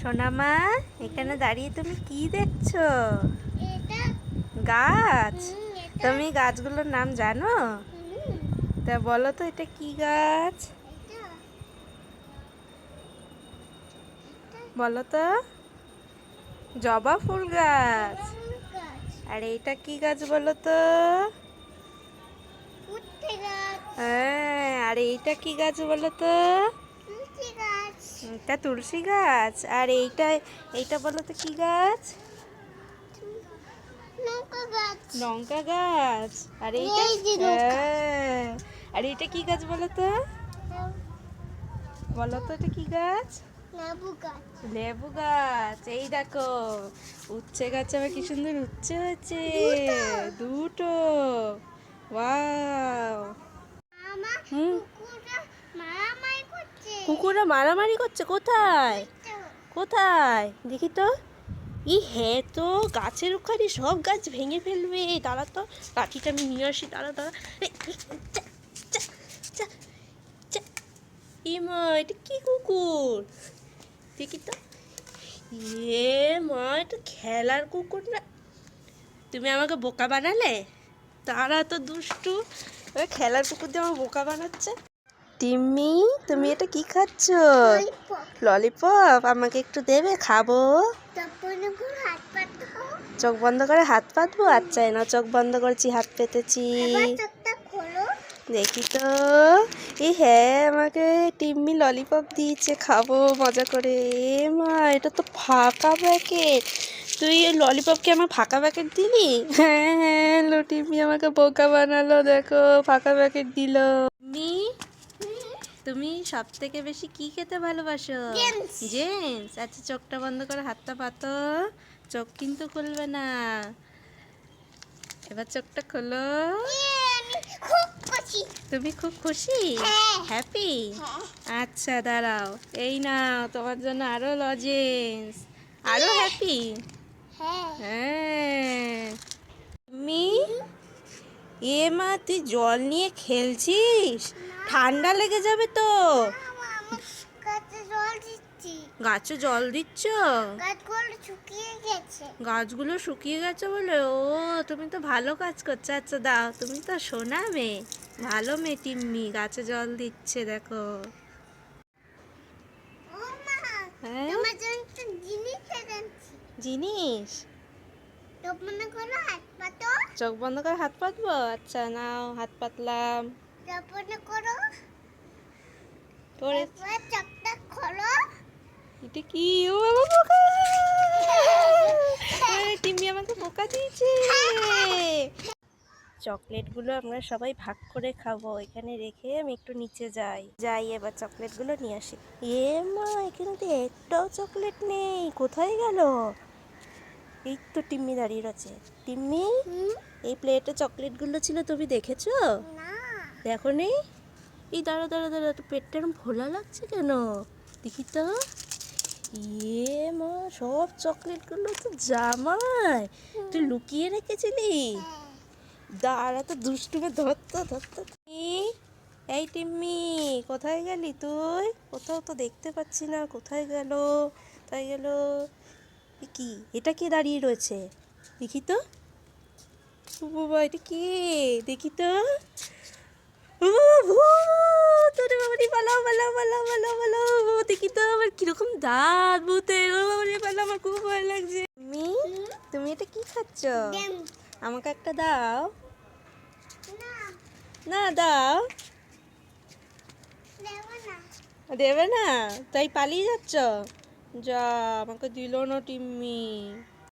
সোনামা এখানে দাঁড়িয়ে তুমি কি দেখছ? গাছ? তুমি গাছগুলোর নাম জানো? তা বলো তো এটা কি গাছ? বলো তো। জবা ফুল গাছ। আর এটা কি গাছ বলো তো? হ্যাঁ আর এইটা কি গাছ বলো তো? এটা তুলসী গাছ। আর এইটা এইটা বলো তো কি গাছ? লঙ্কা গাছ। আর এইটা। হ্যাঁ। আর এইটা কি গাছ বলো তো? বলো তো এটা কি গাছ? লেবু গাছ। এই দেখো উচ্ছে গাছ আবার কি সুন্দর উচ্ছে হয়েছে। দুটো। ওয়াও। হুম? কুকুররা মারামারি করছে কোথায়? কোথায়? দেখি তো। ই হ্যাঁ তো গাছের ওখানে সব গাছ ভেঙে ফেলবে। তারা তো লাঠিটা আমি নিয়ে আসি তারা তারা এই, এই, যা, যা, যা, যা। ই মা এটা কি কুকুর? দেখি তো। এ মা এটা খেলার কুকুর না। তুমি আমাকে বোকা বানালে? তারা তো দুষ্টু। খেলার কুকুর দিয়ে আমার বোকা বানাচ্ছে। টিম্মি তুমি এটা কি খাচ্ছ? ললিপপ আমাকে একটু দেবে খাব। চোখ বন্ধ করে হাত পাতবো? আচ্ছা না চোখ বন্ধ করেছি হাত পেতেছি। দেখি তো। এই হ্যাঁ আমাকে টিম্মি ললিপপ দিয়েছে খাব মজা করে। এ মা এটা তো ফাঁকা প্যাকেট তুই এই ললিপপকে আমার ফাঁকা প্যাকেট দিলি? হ্যাঁ হ্যাঁ লো টিম্মি আমাকে বোকা বানালো দেখো ফাঁকা প্যাকেট দিল। মি তুমি সব থেকে বেশি কি খেতে ভালোবাসো। জেমস আচ্ছা চোখটা বন্ধ করে হাতটা পাতো। চোখ কিন্তু খুলবে না। এবার চোখটা খোলো। তুমি খুব খুশি? হ্যাঁ। হ্যাপি? হ্যাঁ। আচ্ছা দাঁড়াও। এই নাও তোমার জন্য আরও লজেন্স আরও হ্যাপি? হ্যাঁ। হ্যাঁ। মি এ মা তুই জল নিয়ে খেলছিস? ঠান্ডা লেগে যাবে তো। গাছে জল দিচ্ছি? গাছগুলো শুকিয়ে গেছে বলে? ও তুমি তো ভালো কাজ করছ। আচ্ছা দাও তুমি তো সোনা মেয়ে। ভালো মেয়ে টিম্মি গাছে জল দিচ্ছে দেখো। হ্যাঁ? জিনিস? চোখ বন্ধ করে হাত পাতবো আচ্ছা নাও হাত পাতলাম। তারপরে করো খোলো এটা কি ও বাবা আমাকে বোকা দিয়েছে চকলেটগুলো আমরা সবাই ভাগ করে খাব এখানে রেখে আমি একটু নিচে যাই যাই এবার চকলেটগুলো নিয়ে আসি এ মা এখানে তো একটাও চকলেট নেই কোথায় গেল এই তো টিম্মি দাঁড়িয়ে রয়েছে টিম্মি এই প্লেটে চকলেটগুলো ছিল তুমি দেখেছ দেখো নেই এই দাঁড়া দাঁড়া দাঁড়া তো পেটটা এরকম ফোলা লাগছে কেন? দেখি তো। ইয়ে মা সব চকলেটগুলো তো জামাই। তুই লুকিয়ে রেখেছিলি? দাঁড়া তো দুষ্টুমে ধরতো ধরতো এই, টিম্মি কোথায় গেলি তুই? কোথাও তো দেখতে পাচ্ছি না কোথায় গেল? কোথায় গেল? কি? এটা কে দাঁড়িয়ে রয়েছে? দেখি তো। বাবা এটা কে? দেখি তো। কীরকম দাঁত বুতে এগুলো পালাও আমার খুব ভয় লাগছে। তুমি? তুমি এটা কি খাচ্ছ? আমাকে একটা দাও। না। না দাও। দেবে না? তাই পালিয়ে যাচ্ছ? যা আমাকে দিল না টিম্মি।